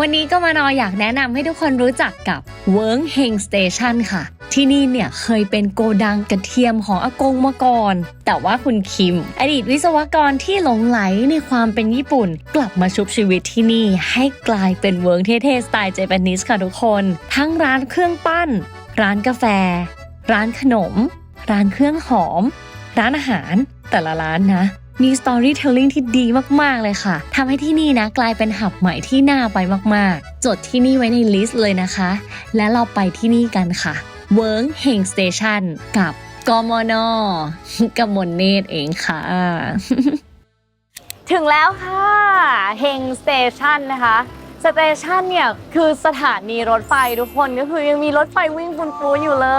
วันนี้ก็มานออยากแนะนำให้ทุกคนรู้จักกับเวิร์งเฮงสเตชันค่ะ ที่นี่เนี่ยเคยเป็นโกดังกระเทียมของอากงมาก่อน แต่ว่าคุณคิม อดีตวิศวกรที่หลงไหลในความเป็นญี่ปุ่น กลับมาชุบชีวิตที่นี่ให้กลายเป็นเวิร์งเท่ๆสไตล์เจแปนิสค่ะทุกคน ทั้งร้านเครื่องปั้น ร้านกาแฟ ร้านขนม ร้านเครื่องหอม ร้านอาหารแต่ละร้านนะ มี storytelling ที่ดีมากๆเลยค่ะทำให้ที่นี่นะกลายเป็นหับใหม่ที่น่าไปมากๆ จดที่นี่ไว้ในลิสต์เลยนะคะ และเราไปที่นี่กันค่ะเวิร์งเฮงสเตชันกับกมนกมลเนตรเองค่ะ ถึงแล้วค่ะเฮงสเตชันนะคะ สเตชันเนี่ยคือสถานีรถไฟทุกคนก็คือยังมีรถไฟวิ่งปูนปูอยู่เล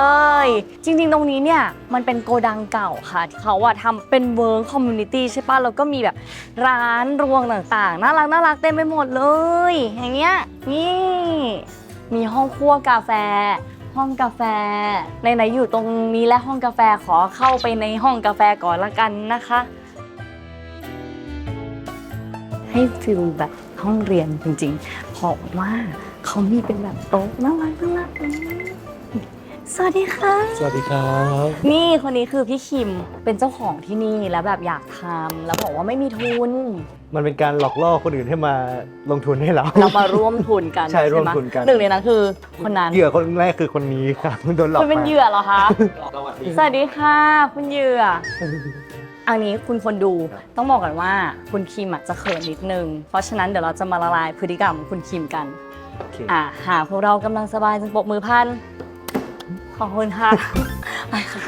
ย จริงๆ ตรงนี้เนี่ยมันเป็นโกดังเก่าค่ะที่เขาอะทำเป็นเวิร์กคอมมูนิตี้ใช่ป่ะแล้วก็มีแบบร้านรวงต่างๆ น่ารักน่ารักเต็มไปหมดเลย อย่างเงี้ยนี่ มีห้องครัวกาแฟ ห้องกาแฟในไหนอยู่ตรงนี้และห้องกาแฟขอเข้าไปในห้องกาแฟก่อนละกันนะคะ ให้ฟิลแบบ ห้องเรียนจริงๆ เพราะว่าเขามีเป็นแบบโต๊ะน่ารักน่ารักอืมสวัสดีค่ะ สวัสดีครับ นี่คนนี้คือพี่คิมเป็นเจ้าของที่นี่แล้วแบบอยากทำแล้วบอกว่าไม่มีทุน มันเป็นการหลอกล่อคนอื่นให้มาลงทุนให้เรา เรามาร่วมทุนกันใช่ร่วมไหทุนกัน หนึ่งในนั้นคือคนนั้นเหยื่อคนแรกคือคนนี้ครับโดนหลอกคุณเป็นมาเหยื่อเหรอคะ สวัสดีค่ะ คุณเหยื่อ อันนี้คุณคนดูต้องบอกกันว่าคุณคิมอะจะเขินนิดนึง เพราะฉะนั้นเดี๋ยวเราจะมาละลายพฤติกรรมคุณคิมกันโอเคอะหากพวกเรากำลังสบายจงปรบมือพัน ขอบคุณค่ะไปค่ะ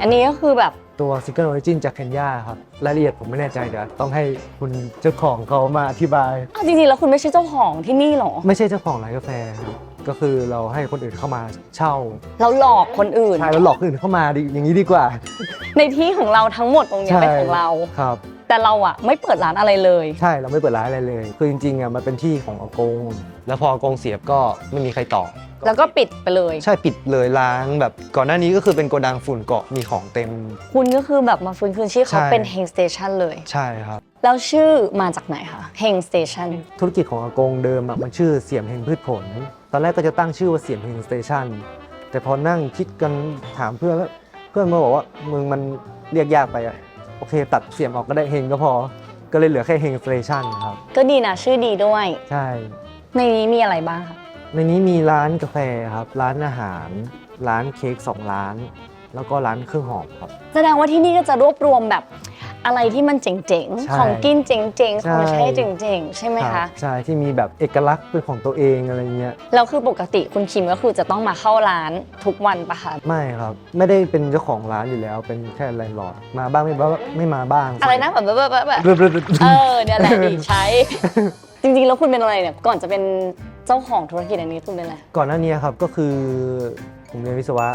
อันนี้ก็คือแบบ ตัว Single Origin จากเคนยาครับรายละเอียดผมไม่แน่ใจเดี๋ยวต้องให้คุณเจ้าของเขามาอธิบาย อ้าวจริงๆ แล้วคุณไม่ใช่เจ้าของที่นี่หรอ ไม่ใช่เจ้าของร้านกาแฟครับก็คือเราให้คนอื่นเข้ามาเช่าเราหลอกคนอื่น ใช่แล้วหลอกคนอื่นเข้ามาดีอย่างนี้ดีกว่าในที่ของเราทั้งหมดตรงเนี้ยเป็นของเรา ครับ แต่เราอะไม่เปิดร้านอะไรเลย ใช่เราไม่เปิดร้านอะไรเลย คือจริงๆอะมันเป็นที่ของอากง แล้วพออากงเสียก็ไม่มีใครต่อ แล้วก็ปิดไปเลย ใช่ปิดเลยล้างแบบก่อนหน้านี้ก็คือเป็นโกดังฝุ่นเกาะมีของเต็ม คุณก็คือแบบมาฟื้นคืนชีพเขาใช่ เป็นเฮงสเตชันเลย ใช่ครับ แล้วชื่อมาจากไหนคะเฮงสเตชันธุรกิจของอากงเดิมอะมันชื่อเสียมเฮงพืชผล ตอนแรกก็จะตั้งชื่อว่าเสียมเฮงสเตชันแต่พอนั่งคิดกันถามเพื่อนแล้วเพื่อนมาบอกว่ามึงมันเรียกยากไปอะโอเค ตัดเสียมออกก็ได้เฮงก็พอ ก็เลยเหลือแค่เฮงสเตชันครับ ก็ดีนะชื่อดีด้วย ใช่ ในนี้มีอะไรบ้างคะ ในนี้มีร้านกาแฟครับ ร้านอาหาร ร้านเค้กสองร้าน แล้วก็ร้านเครื่องหอมครับ แสดงว่าที่นี่ก็จะรวบรวมแบบอะไรที่มันเจ๋งใช่ๆ ของกินเจ๋งๆใช่ของใช้เจ๋งๆ ใช่ไหมรัคะบใช่ที่มีแบบเอกลักษณ์เป็นของตัวเองอะไรเงี้ย แล้วคือปกติคุณคิมก็คือจะต้องมาเข้าร้านทุกวันปะคะ ไม่ครับ ไม่ได้เป็นเจ้าของร้านอยู่แล้ว เป็นแค่แลนด์ลอร์ดมาบ้างไม่บ้างไม่มาบ้างอะไรนะแบบแบบแบบแบบเรื่อยๆเออเนี่ยแหละดีใช้ จริงๆ แล้วคุณเป็นอะไรเนี่ย ก่อนจะเป็น เจ้าของธุรกิจอันนี้คุณเป็นอะไร ก่อนหน้านี้ครับก็คือผมเรียนวิศวะ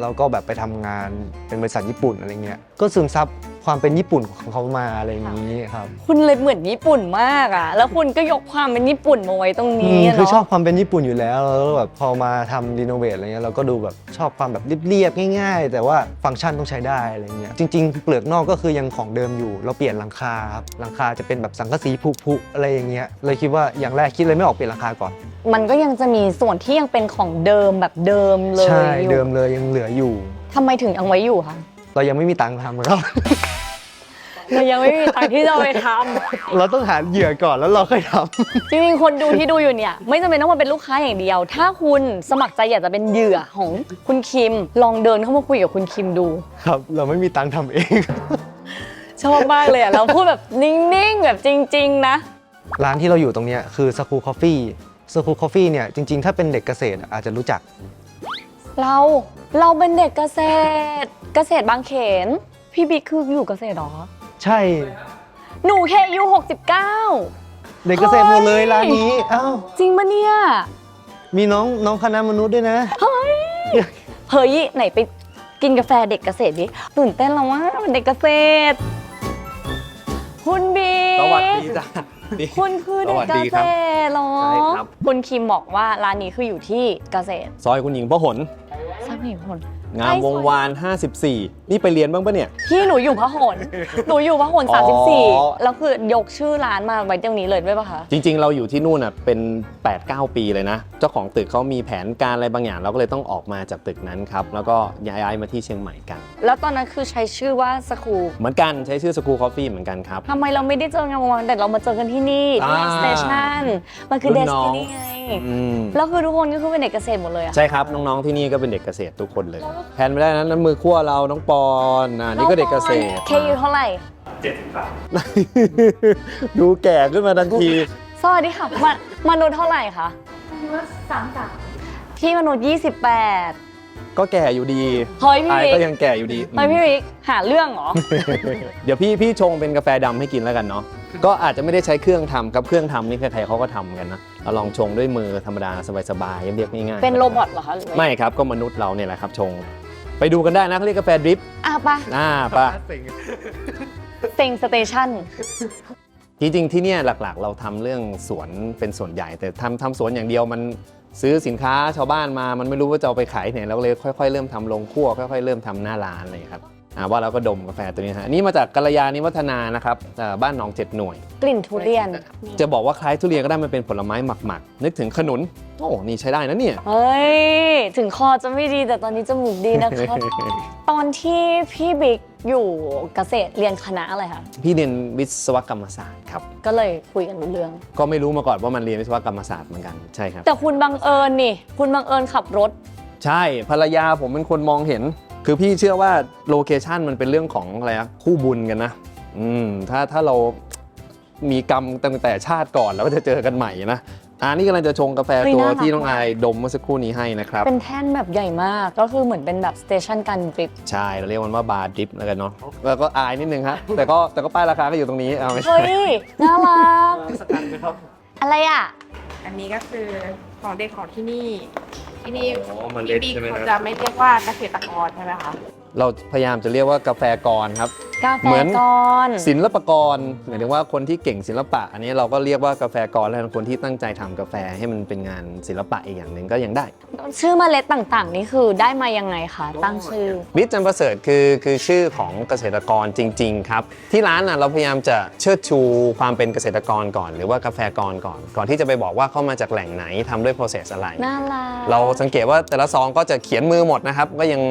แล้วก็แบบไปทำงานเป็นบริษัทญี่ปุ่นอะไรเงี้ย ก็ซึมซับความเป็นญี่ปุ่นของเขามาอะไรอย่างนี้ครับคุณเลยเหมือนญี่ปุ่นมากอะแล้วคุณก็ยกความเป็นญี่ปุ่นมาไว้ตรงอืนี้มอะคือเนาะชอบความเป็นญี่ปุ่นอยู่แล้วแล้วแบบพอมาทำรีโนเวทอะไรเงี้ยเราก็ดูแบบชอบความแบบเรียบๆง่าย ๆ แต่ว่าฟังก์ชันต้องใช้ได้อะไรเงี้ยจริง ๆ เปลือกนอกก็คือยังของเดิมอยู่ เราเปลี่ยนหลังคาครับหลังคาจะเป็นแบบสังกะสีผุๆอะไรอย่างเงี้ยเลยคิดว่าอย่างแรกคิดเลยไม่ออกเปลี่ยนหลังคาก่อน มันก็ยังจะมีส่วนที่ยังเป็นของเดิมแบบเดิมเลยใช่อยู่เดิมเลยยังเหลืออยู่ ทำไมถึงยังไว้อยู่คะ เรายังไม่มีตังค์ทำครับ เรายังไม่มีทางที่จะเอาไปทำเราต้องหาเหยื่อก่อนแล้วเราค่อยทำจริงๆคนดูที่ดูอยู่เนี่ย ไม่จำเป็นต้องมาเป็นลูกค้าอย่างเดียว ถ้าคุณสมัครใจอยากจะเป็นเหยื่อของคุณคิม ลองเดินเข้ามาคุยกับคุณคิมดูครับ เราไม่มีตังค์ทำเอง ชอบมากเลยอะเราพูดแบบนิ่งๆแบบจริง ๆ นะ ร้านที่เราอยู่ตรงเนี้ยคือสกูคอฟฟี่สกูคอฟฟี่เนี่ยจริงๆ ถ้าเป็นเด็กเกษตรอะอาจจะรู้จัก เราเราเป็นเด็กเกษตร เกษตรบางเขน พี่บิ๊กคืออยู่เกษตรเหรอ ใช่ หนูแค่อายุ69 เด็กเกษตรหมดเลยเฮ้ยร้านนี้อ้าวจริงปะเนี่ย มีน้องน้องคณะมนุษย์ด้วยนะ เฮ้ยไหนไปกินกาแฟเด็กเกษตรดิตื่นเต้นแล้วว่าเป็นเด็กเกษตร คุณบิ๊กสวัสดีจ้ะนี่ คุณคือเด็กสวัสเกดีษครับตรเหรอใช่ครับ คุณคิมบอกว่าร้านนี้คืออยู่ที่เกษตร ซอยคุณหญิงพหลสักห นึ่งคน งามวงวาน 54 นี่ไปเรียนบ้างปะเนี่ย พี่หนูอยู่พหล หนูอยู่พหลอ๋อ 34 แล้วคือยกชื่อร้านมาไว้ตรงนี้เลยด้วยป่ะคะ จริง ๆ เราอยู่ที่นู่นอะเป็น 8-9 ปีเลยนะ เจ้าของตึกเขามีแผนการอะไรบางอย่าง เราก็เลยต้องออกมาจากตึกนั้นครับ แล้วก็ย้ายมาที่เชียงใหม่กัน แล้วตอนนั้นคือใช้ชื่อว่าสคูลเหมือนกันใช้ชื่อสกู c คอฟฟี่เหมือนกันครับ ทำไมเราไม่ได้เจองานวงวานแต่เรามาเจอกันที่นี่ที่อ่าสเตชันมันคือรุ่เดนสน้อง ตินีไงอืม แล้วคือทุกคนก็คือเป็นเด็กเกษตรหมดเลยอะใช่ครับน้องๆที่นี่ก็เป็นเด็กเกษตรทุกคนเลยแผนไม่ได้นะนั่นมือขั้วเราน้องปอนอ่านี่ก็เด็กเกษตรเคยูเท่าไหร่ดูแก่ขึ้นมาทันทีสวัสดีค่ะมามนุษย์เท่าไหร่คะมนุษย์สามพี่มนุษย์28ก็แก่อยู่ดีเฮ้ยพี่อายวิกก็ยังแก่อยู่ดีเฮ้ยพี่วิกหาเรื่องเหรอ เดี๋ยวพี่พี่ชงเป็นกาแฟดำให้กินแล้วกันเนาะ ก็อาจจะไม่ได้ใช้เครื่องทำครับเครื่องทำนี่ใครๆเขาก็ทำกันนะเราลองชงด้วยมือธรรมดาสบายๆเรียบๆง่ายๆเป็นโรบอทเหรอคะหรือไม่ครับก็มนุษย์เราเนี่ยแหละครับชง ไปดูกันได้นะเขาเรียกกาแฟดริปอะปะอ่าปะเซ็งสเตชันจริงๆที่เนี่ยหลักๆ เราทำเรื่องสวนเป็นส่วนใหญ่ แต่ทำทำสวนอย่างเดียวมันซื้อสินค้าชาวบ้านมา มันไม่รู้ว่าจะเอาไปขายที่ไหนเราก็เลยค่อยๆเริ่มทำลงคั่วค่อยๆเริ่มทำหน้าร้านอะไรอย่างเลยครับอ่า ว่าเราก็ดมกาแฟตัวนี้ฮะนี่มาจากกัลยาณิวัฒนานะครับเอ่อบ้านหนองเจ็ดหน่วย กลิ่นทุเรียน จะบอกว่าคล้ายทุเรียนก็ได้มันเป็นผลไม้หมักๆนึกถึงขนุนโอ้นี่ใช้ได้นะเนี่ยเฮ้ยถึงคอจะไม่ดีแต่ตอนนี้จมูกดีนะครับ ตอนที่พี่บิ๊กอยู่เกษตรเรียนคณะอะไรคะพี่เรียนวิศวกรรมศาสตร์ครับ ก็เลยคุยกันรู้เรื่อง ก็ไม่รู้มาก่อนว่ามันเรียนวิศวกรรมศาสตร์เหมือนกันใช่ครับแต่คุณบังเอิญนี่ คุณบังเอิญขับรถ ใช่ภรรยาผมเป็นคนมองเห็น คือพี่เชื่อว่าโลเคชันมันเป็นเรื่องของอะไรอะคู่บุญกันนะอืมถ้าถ้าเรามีกรรมตั้งแต่ชาติก่อนเราก็จะเจอกันใหม่นะอ่านี่กำลังจะชงกาแฟเฮ้ยตัวน่ารักที่น้องมากอายดมเมื่อสักครู่นี้ให้นะครับ เป็นแท่นแบบใหญ่มากก็คือเหมือนเป็นแบบสเตชันการดริป ใช่เราเรียกมันว่าบาร์ดริปแล้วกันเนาะแล้วก็อายนิดนึงฮะ แต่ก็แต่ก็ป้ายราคาก็อยู่ตรงนี้เอาไม่ใช่เฮ้ยน่ารักอะไรอะ อันนี้ก็คือ ของเด็กของที่นี่ ที่นี่อ๋อเมล็ดพี่ใช่ไหมครับเขาจะไม่เรียกว่าเกษตรกรใช่ไหมคะ เราพยายามจะเรียกว่ากาแฟกรครับ กาแฟเหมือนก้อนศิลปกรหมายถึงว่าคนที่เก่งศิลปะ อันนี้เราก็เรียกว่ากาแฟกรแล้วคนที่ตั้งใจทำกาแฟให้มันเป็นงานศิลปะอีกอย่างหนึ่งก็ยังได้ ชื่อเมล็ดต่างๆ นี่คือได้มายังไงคะตั้งชื่อมิตรจันทร์ประเสริฐคือคือชื่อของเกษตรกรจริง ๆ ครับ ที่ร้านน่ะเราพยายามจะเชิดชูความเป็นเกษตรกรก่อน หรือว่ากาแฟกรก่อน ก่อนที่จะไปบอกว่าเข้ามาจากแหล่งไหนทำด้วย process อะไร น่ารัก เราสังเกตว่าแต่ละซองก็จะเขียนมือหมดนะครับ ก็ยัง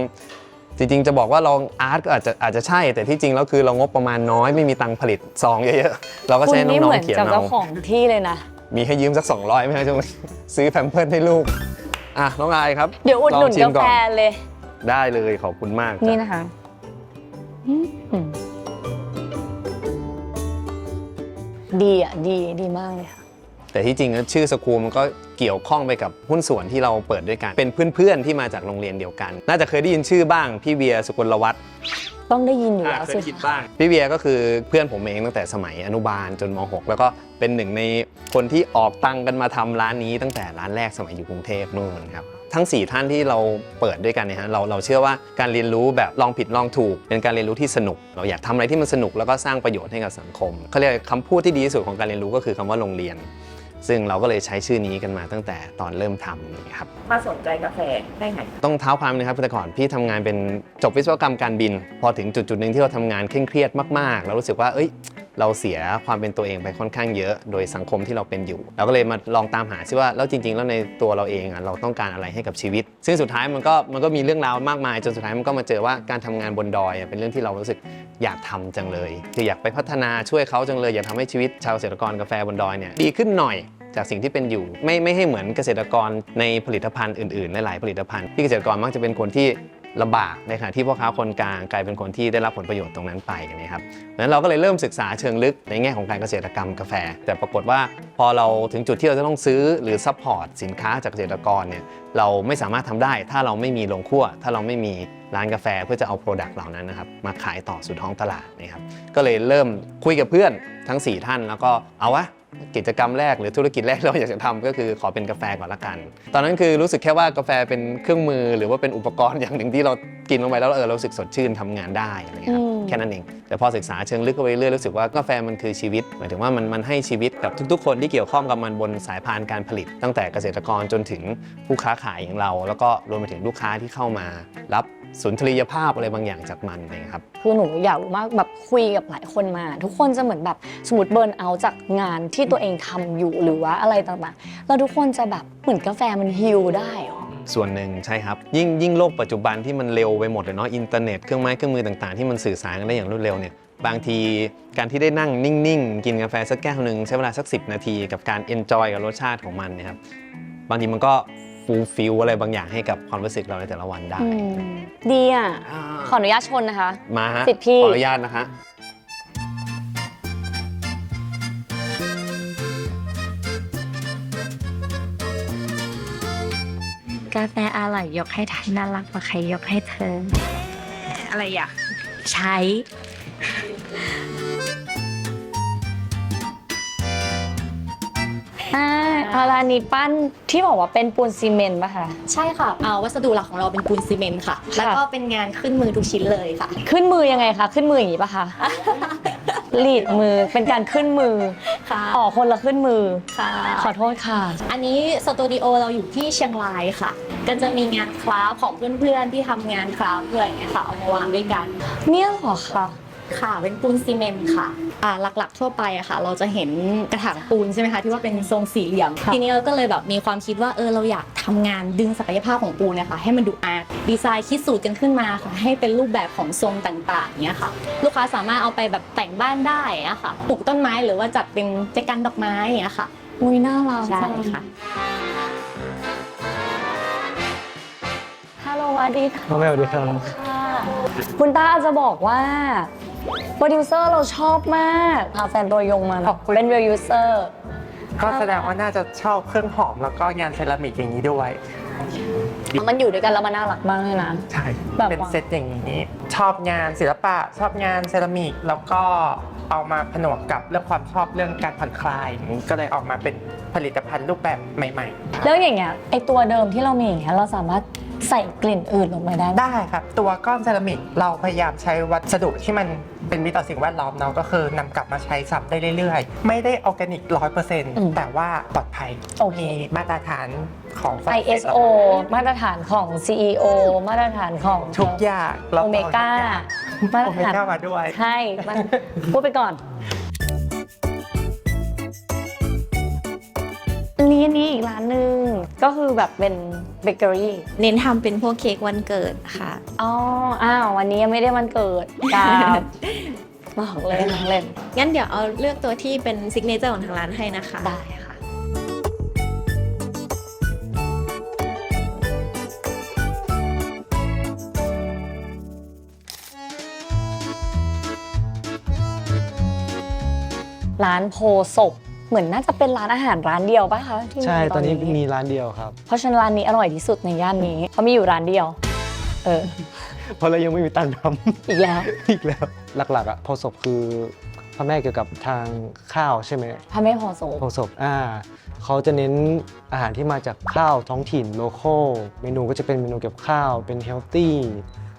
จริงๆ จะบอกว่าเราอาร์ตก็อาจจะอาจจะใช่ แต่ที่จริงแล้วคือเรางบประมาณน้อยไม่มีตังค์ผลิตซองเยอะๆ เราก็คุณใช้นี่น้อเหงมือนๆเขียนกับเอาเจ้าของที่เลยนะ มีให้ยืมสัก 200ไหมครับช่วงนี้ซื้อแพมเพิร์สให้ลูก อะ น้องอายครับเดี๋ยวอุดหนุนลงชิกามก่แฟอนเลย ได้เลยขอบคุณมากนี่จ้ะนะคะอืมดีอะ ดีดีมากเลยค่ะ แต่ที่จริงแล้วชื่อสกูลมันก็ เกี่ยวข้องไปกับหุ้นส่วนที่เราเปิดด้วยกัน เป็นเพื่อนๆที่มาจากโรงเรียนเดียวกัน น่าจะเคยได้ยินชื่อบ้างพี่เวียสุกลวัฒน์ต้องได้ยินอยู่อ่าแล้วเคยสิได้ยินบ้างพี่เวียก็คือเพื่อนผมเองตั้งแต่สมัยอนุบาลจนม .6 แล้วก็เป็นหนึ่งในคนที่ออกตังค์กันมาทำร้านนี้ตั้งแต่ร้านแรกสมัยอยู่กรุงเทพนู่นครับทั้ง 4 ท่านที่เราเปิดด้วยกันเนี่ยฮะเราเราเชื่อว่าการเรียนรู้แบบลองผิดลองถูก เป็นการเรียนรู้ที่สนุก เราอยากทำอะไรที่มันสนุกแล้วก็สร้างประโยชน์ให้กับสังคมเขาเรียกคำพูดที่ดีที่สุดของการเรียนรู้ก็คือคำว่าโรงเรียน ซึ่งเราก็เลยใช้ชื่อนี้กันมาตั้งแต่ตอนเริ่มทำอย่างเงี้ยครับ มาสนใจกาแฟได้ไง ต้องเท้าความนะครับแต่ก่อนพี่ทำงานเป็นจบวิศวกรรมการบิน พอถึงจุดจุดๆหนึ่งที่เราทำงานเคร่งเครียดมากๆ เรารู้สึกว่าเอ้ย เราเสียความเป็นตัวเองไปค่อนข้างเยอะ โดยสังคมที่เราเป็นอยู่ เราก็เลยมาลองตามหาซิว่าแล้วจริง ๆ แล้วในตัวเราเองอะเราต้องการอะไรให้กับชีวิต ซึ่งสุดท้ายมันก็มันก็มีเรื่องราวมากมาย จนสุดท้ายมันก็มาเจอว่าการทำงานบนดอยเป็นเรื่องที่เรารู้สึกอยากทำจังเลยคืออยากไปพัฒนาช่วยเขาจังเลยอยากทำให้ชีวิตชาวเกษตรกรกาแฟบนดอยเนี่ยดีขึ้นหน่อยจากสิ่งที่เป็นอยู่ไม่ไม่ให้เหมือนเกษตรกรในผลิตภัณฑ์อื่นๆ หลายๆผลิตภัณฑ์ที่เกษตรกรมักจะเป็นคนที่ ลำบากในขณะที่พ่อค้าคนกลางกลายเป็นคนที่ได้รับผลประโยชน์ตรงนั้นไปนะครับดังนั้นเราก็เลยเริ่มศึกษาเชิงลึกในแง่ของการเกษตรกรรมกาแฟ แต่ปรากฏว่าพอเราถึงจุดที่เราจะต้องซื้อหรือซัพพอร์ตสินค้าจากเกษตรกรเนี่ยเราไม่สามารถทำได้ ถ้าเราไม่มีโรงคั่ว ถ้าเราไม่มีร้านกาแฟเพื่อจะเอาโปรดักต์เหล่านั้นนะครับมาขายต่อสู่ท้องตลาดนะครับก็เลยเริ่มคุยกับเพื่อนทั้ง 4 ท่านแล้วก็เอาวะกิจกรรมแรกหรือธุรกิจแรกเราอยากจะทำก็คือขอเป็นกาแฟก่อนละกัน ตอนนั้นคือรู้สึกแค่ว่ากาแฟเป็นเครื่องมือหรือว่าเป็นอุปกรณ์อย่างหนึ่งที่เรากินลงไปแล้วเออเรารู้สึกสดชื่นทำงานได้อะไรเงี้ยครับอืมแค่นั้นเอง แต่พอศึกษาเชิงลึกเข้าไปเรื่อยรู้สึกว่ากาแฟมันคือชีวิต หมายถึงว่ามันมันให้ชีวิตกับทุก ๆ คนที่เกี่ยวข้องกับมันบนสายพานการผลิต ตั้งแต่เกษตรกรจนถึงผู้ค้าขายอย่างเรา แล้วก็รวมไปถึงลูกค้าที่เข้ามารับ สุนทรียภาพอะไรบางอย่างจากมันนะครับ คือหนูอยากรู้มากแบบคุยกับหลายคนมา ทุกคนจะเหมือนแบบสมมติเบิร์นเอาท์จากงานที่ตัวเองทำอยู่หรือว่าอะไรต่างๆแล้วทุกคนจะแบบเหมือนกาแฟมันฮิลได้เหรอส่วนหนึ่งใช่ครับ ยิ่งยิ่งโลกปัจจุบันที่มันเร็วไปหมดเลยเนาะอินเทอร์เน็ตเครื่องไม้เครื่องมือต่างๆ ที่มันสื่อสารกันได้อย่างรวดเร็วเนี่ยบางทีการที่ได้นั่งนิ่งๆ กินกาแฟสักแก้วหนึ่งใช้เวลาสัก 10 นาทีกับการเอนจอยกับรสชาติของมันเนะครับบางทีมันก็ ฟูลฟิลอะไรบางอย่างให้กับความรู้สึกเราในแต่ละวันได้อืมดีอะขออนุญาตชนนะคะ มาฮะสิทธิ์พี่ ขออนุญาตนะคะกาแฟอร่อยยกให้ทันน่ารักกว่าใครยกให้เธอ อะไรอะ ใช้ อ่าเอาละอันนี้ปั้นที่บอกว่าเป็นปูนซีเมนต์ป่ะคะ ใช่ค่ะเอาวัสดุหลักของเราเป็นปูนซีเมนต์ค่ะ แล้วก็เป็นงานขึ้นมือทุกชิ้นเลยค่ะ ขึ้นมือยังไงคะขึ้นมืออย่างนี้ป่ะคะลีดมือเป็นการขึ้นมือค่ะอ๋อคนละขึ้นมือ ค่ะ ขอโทษค่ะ อันนี้สตูดิโอเราอยู่ที่เชียงรายค่ะ ก็จะมีงานคราฟของเพื่อนๆที่ทำงานคราฟด้วยอย่างเงี้ยค่ะเอามาวางด้วยกัน เนี่ยเหรอคะ ค่ะเป็นปูนซีเมนต์ค่ะอ่าหลักๆทั่วไปอะค่ะ เราจะเห็นกระถางปูนใช่ไหมคะที่ว่าเป็นทรงสี่เหลี่ยม ทีนี้เราก็เลยแบบมีความคิดว่าเออเราอยากทำงานดึงศักยภาพของปูนเนี่ยค่ะให้มันดูอาร์ตดีไซน์คิดสูตรกันขึ้นมาค่ะ ให้เป็นรูปแบบของทรงต่างๆเนี้ยค่ะ ลูกค้าสามารถเอาไปแบบแต่งบ้านได้อะค่ะปลูกต้นไม้หรือว่าจัดเป็นแจกันดอกไม้อย่างเงี้ยค่ะอุ้ยน่ารักใช่จังค่ะฮัลโหลสวัสดีค่ะน้องแมวดีครับคุณต้าจะบอกว่า โปรดิวเซอร์เราชอบมากพาแฟนตัวยงมาขอบคุณ เป็นเรียลยูเซอร์ ก็แสดงว่าน่าจะชอบเครื่องหอมแล้วก็งานเซรามิกอย่างนี้ด้วย มันอยู่ด้วยกันแล้วมันน่ารักมากเลยนะ ใช่ แบบเป็นว่าเซตอย่างนี้ ชอบงานศิลปะ ชอบงานเซรามิก แล้วก็เอามาผนวกกับเรื่องความชอบเรื่องการผ่อนคลายอย่างนี้ก็เลยออกมาเป็นผลิตภัณฑ์รูปแบบใหม่ ๆ แล้วอย่างเงี้ยไอตัวเดิมที่เรามีอย่างเงี้ยเราสามารถ ใส่กลิ่นอื่นลงไปได้ไหมได้ครับ ตัวก้อนเซรามิกเราพยายามใช้วัสดุที่มันเป็นมิตรต่อสิ่งแวดล้อมเนาะก็คือนำกลับมาใช้ซ้ำได้เรื่อยๆ ไม่ได้ออร์แกนิกร้อยเปอร์เซ็นต์แต่ว่าปลอดภัยโอเค มีมาตรฐานของฝรั่งเศส ISO มาตรฐานของ CEO มาตรฐานของ ทุกอย่างรโอเมก้า มาตโอรเมฐานก้ามาด้วย ใช่มันพูดไปก่อน นนี้อันนี้อีกร้านหนึ่งก็คือแบบเป็นเบเกอรี่เน้นทำเป็นพวกเค้กวันเกิดค่ะ อ๋ออ้าววันนี้ยังไม่ได้วันเกิดกับบอกเลยน้องเล่นงั้นเดี๋ยวเอาเลือกตัวที่เป็นซิกเนเจอร์ของทางร้านให้นะคะ ได้ค่ะ ร้านโพศพ เหมือนน่าจะเป็นร้านอาหารร้านเดียวป่ะคะที่มีใช่ตอนนี้มีร้านเดียวครับเพราะฉะนั้นร้านนี้อร่อยที่สุดในย่านนี้เพราะมีอยู่ร้านเดียว เออ เพราะเรายังไม่มีตังค์ทำ อีกแล้ว อีกแล้วหลักๆอะโพศพคือพระแม่เกี่ยวกับทางข้าวใช่ไหมพระแม่โพศพโพศพอ่าเขาจะเน้นอาหารที่มาจากข้าวท้องถิ่นโลคอลเมนูก็จะเป็นเมนูเกี่ยวกับข้าวเป็นเฮลตี้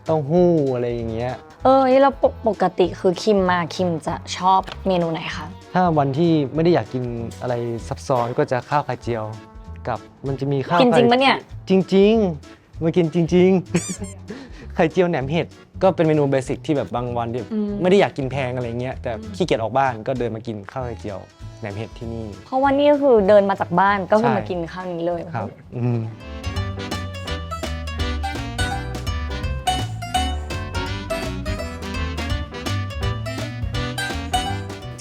เต้าหู้อะไรอย่างเงี้ย เออแล้วปกปกติคือคิมมาคิมจะชอบเมนูไหนคะ ถ้าวันที่ไม่ได้อยากกินอะไรซับซ้อนก็จะข้าวไข่เจียวกับมันจะมีข้าวกินจริงไข่ปะเนี่ย จริงๆมากินจริง ๆ ไข่เจียวแหนมเห็ดก็เป็นเมนูเบสิกที่แบบบางวันที่อืม ไม่ได้อยากกินแพงอะไรเงี้ยแต่ขี้เกียจออกบ้านก็เดินมากินข้าวไข่เจียวแหนมเห็ดที่นี่ เพราะว่านี่ก็คือเดินมาจากบ้านก็คือใช่ มากินข้าวนี้เลย ครับอืม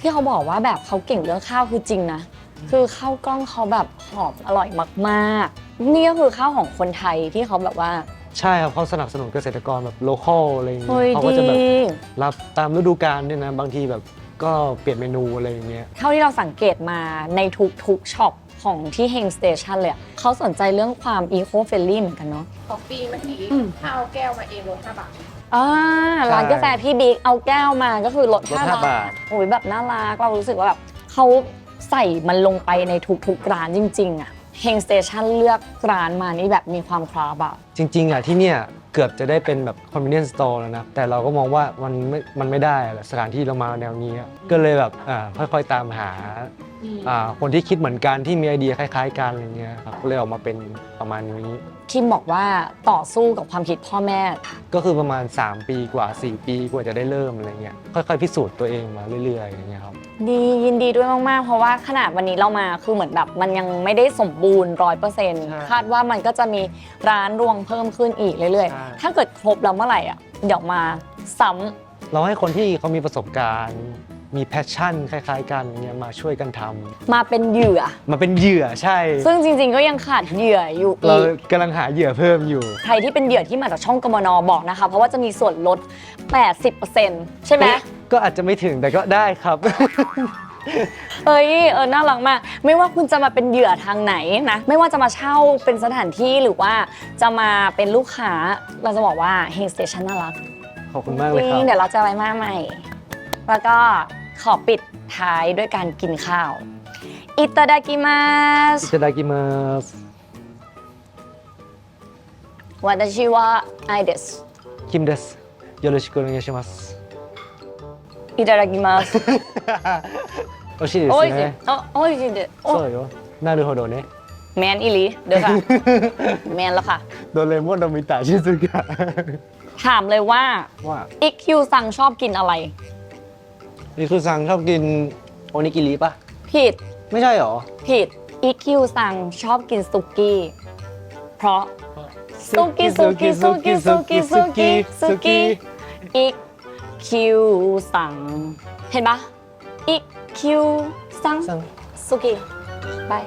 ที่เขาบอกว่าแบบเขาเก่งเรื่องข้าวคือจริงนะ คือข้าวกล้องเขาแบบหอมอร่อยมากๆ นี่ก็คือข้าวของคนไทยที่เขาแบบว่า ใช่ครับเขาสนับสนุนเกษตรกรแบบโลคอลอะไรอย่างเงี้เฮ้ยยเขาก็จะแบบดี รับตามฤดูกาลด้วยนะบางทีแบบก็เปลี่ยนเมนูอะไรอย่างเงี้ย เท่าที่เราสังเกตมาในทุกๆช็อปของที่เฮงสเตชันเลยอะเขาสนใจเรื่องความอีโคเฟ n ลี่เหมือนกันเนาะ คอฟฟี่เมื่อกี้อืมถ้าเอาแก้วมาเองลด5บาท อ่าร้านใช่กาแฟพี่บิ๊กเอาแก้วมาก็คือลดลด5 5บาบาท ทโอ้ยแบบน่ารักเรารู้สึกว่าแบบเขาใส่มันลงไปในทุกๆร้านจริง ๆอะเฮงสเตชันเลือกร้านมานี่แบบมีความคราบอะจริงๆอะที่เนี่ยเกือบจะได้เป็นแบบ convenience store แล้วนะ แต่เราก็มองว่ามันไม่มันไม่ได้อะสถานที่เรามาแนวนี้อะก็เลยแบบอ่าค่อยๆตามหาอ่า คนที่คิดเหมือนกันที่มีไอเดียคล้าย ๆ กันอะไรเงี้ยครับก็เลยออกมาเป็นประมาณนี้ คิมบอกว่าต่อสู้กับความคิดพ่อแม่ ก็คือประมาณ 3 ปีกว่า 4 ปีกว่าจะได้เริ่มอะไรเงี้ยค่อยๆพิสูจน์ตัวเองมาเรื่อยๆอย่างเงี้ยครับดียินดีด้วยมากๆ เพราะว่าขนาดวันนี้เรามาคือเหมือนแบบมันยังไม่ได้สมบูรณ์ร้อยเปอร์เซ็นต์ใช่คาดว่ามันก็จะมีร้านรวงเพิ่มขึ้นอีกเรื่อยใช่ๆถ้าเกิดครบแล้วเมื่อไหร่อะเดี๋ยวมาซ้ำเราให้คนที่เขามีประสบการณ์ มีแพชชั่นคล้ายๆ กันเนี่ยมาช่วยกันทำมาเป็นเหยื่อ มาเป็นเหยื่อใช่ ซึ่งจริงๆ ก็ยังขาดเหยื่ออยู่เราอีก กำลังหาเหยื่อเพิ่มอยู่ใครที่เป็นเหยื่อที่มาจากช่องกมนบอกนะคะ เพราะว่าจะมีส่วนลด 80%ใช่ไหม ก็อาจจะไม่ถึงแต่ก็ได้ครับ เอ้ยเออน่ารักมาก ไม่ว่าคุณจะมาเป็นเหยื่อทางไหนนะ ไม่ว่าจะมาเช่าเป็นสถานที่หรือว่าจะมาเป็นลูกค้า เราจะบอกว่า Hey Station น่ารักขอบคุณมากเลยครับเดี๋ยวเราจะไปมาใหม่ แล้วก็ ขอปิดท้ายด้วยการกินข้าว อิตาดากิมาส いただきます วันดาชิวะไอเดส キムですよろしくお願いします อิตาดากิมาส 美味しいです โอ้ยสิ ね โอ้ยสิโอ้ そうよなるほどね แมนอีหลีเด้อ ค่ะ แมนแล้วค่ะ โดเรมอนโนมิตะชิซุกะ ถามเลยว่า ว่า อิกคิวซังชอบกินอะไร นี่คือซังชอบกินโอนิกิริปะผิดไม่ใช่หรอ ผิดอีคิวซังชอบกินสุกี้ เพราะสุกี้สุกี้สุกี้สุกี้สุกี้สุกี้อีคิวซังเห็นปะอีคิวซังซังสุกี้บาย